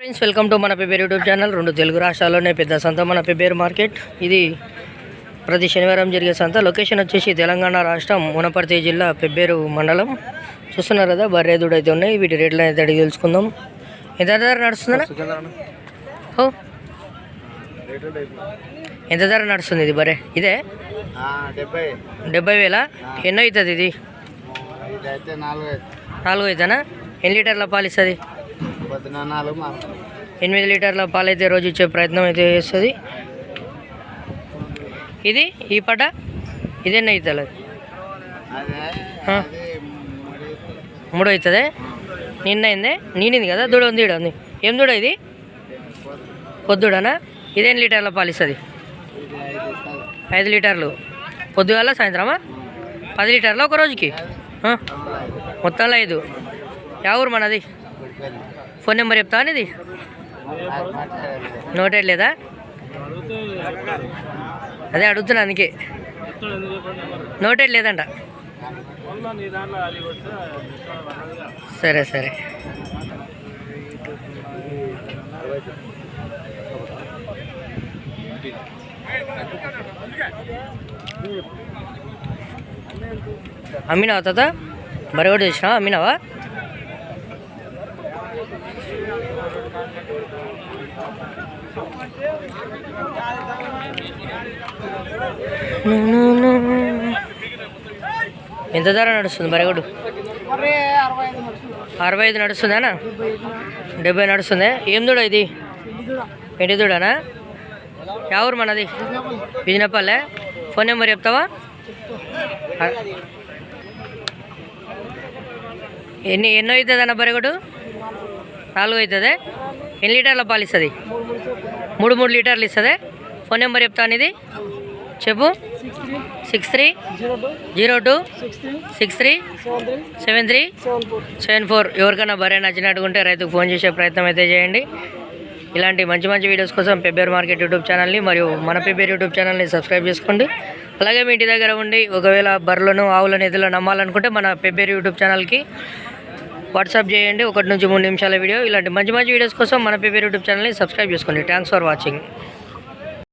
Friends welcome to మన Pebbair YouTube channel. రెండు తెలుగు రాష్ట్రాల్లోనే పెద్ద సంత మన పెబ్బేరు మార్కెట్. ఇది ప్రతి శనివారం జరిగే సంత. లొకేషన్ వచ్చేసి తెలంగాణ రాష్ట్రం మునపర్తి జిల్లా పెబ్బేరు మండలం. చూస్తున్నారు కదా బర్రెదుడు అయితే ఉన్నాయి. వీటి రేట్లు అయితే అడిగి తెలుసుకుందాం. ఎంత ధర నడుస్తుందా ఓ. ఎంత ధర నడుస్తుంది ఇది బరే ఇదే? డెబ్బై. వేల? ఎన్నో అవుతుంది ఇది? నాలుగు అవుతానా ఎన్ని లీటర్ల పాలు ఇస్తుంది? ఎనిమిది లీటర్ల పాలు అయితే రోజు ఇచ్చే ప్రయత్నం అయితే చేస్తుంది. ఇది ఈ పట ఇదేనా అవుతుంది మూడు అవుతుంది నిన్న అయిందే నేనింది కదా? దూడ ఉంది ఈడ ఉంది. ఏం దూడ ఇది? పొద్దుడనా? ఇదేం లీటర్ల పాలు ఇస్తుంది? ఇది ఐదు లీటర్లు. పొద్దుగాల సాయంత్రమా? పది లీటర్లు ఒక రోజుకి. మొత్తంలో ఐదు. యా ఊరు మనది. ఫోన్ నెంబర్ చెప్తావా ఇది నాకు నోటెడ్ లేదా అదే అడుగుతున్నా అందుకే. నోటెడ్ లేదంట సరే సరే. అమ్మినావా తాత? మరి కూడా అమ్మినావా? ఎంత ధర నడుస్తుంది బరగడు అరవై ఐదు నడుస్తుందానా? డెబ్బై నడుస్తుందా? ఏం దూడ ఇది? ఎండి దూడనా? ఎవరు మనది బిజినపల్లె ఫోన్ నెంబర్ చెప్తావా ఎన్ని ఎన్నో అవుతుంది అన్న బరగడు నాలుగు అవుతుంది? ఎన్ని లీటర్ల పాలు ఇస్తుంది? మూడు మూడు లీటర్లు ఇస్తుంది? ఫోన్ నెంబర్ చెప్తాను ఇది చెప్పు. Six three. Zero two. Six three. Seven three. Seven four. ఎవరికైనా భరే నచ్చినట్టు ఉంటే రైతుకు ఫోన్ చేసే ప్రయత్నం అయితే చేయండి. ఇలాంటి మంచి మంచి వీడియోస్ కోసం పెబ్బేరు మార్కెట్ యూట్యూబ్ ఛానల్ని మరియు మన పెబ్బేరు యూట్యూబ్ ఛానల్ని సబ్స్క్రైబ్ చేసుకోండి. అలాగే మీ ఇంటి దగ్గర ఉండి ఒకవేళ బర్రెలను ఆవులను ఎద్దులను నమ్మాలనుకుంటే మన పెబ్బేరు యూట్యూబ్ ఛానల్కి వాట్సాప్ చేయండి. ఒకటి నుంచి మూడు నిమిషాల వీడియో. ఇలాంటి మంచి మంచి వీడియోస్ కోసం మన పేపర్ యూట్యూబ్ ఛానల్ని సబ్స్క్రైబ్ చేసుకోండి. Thanks for watching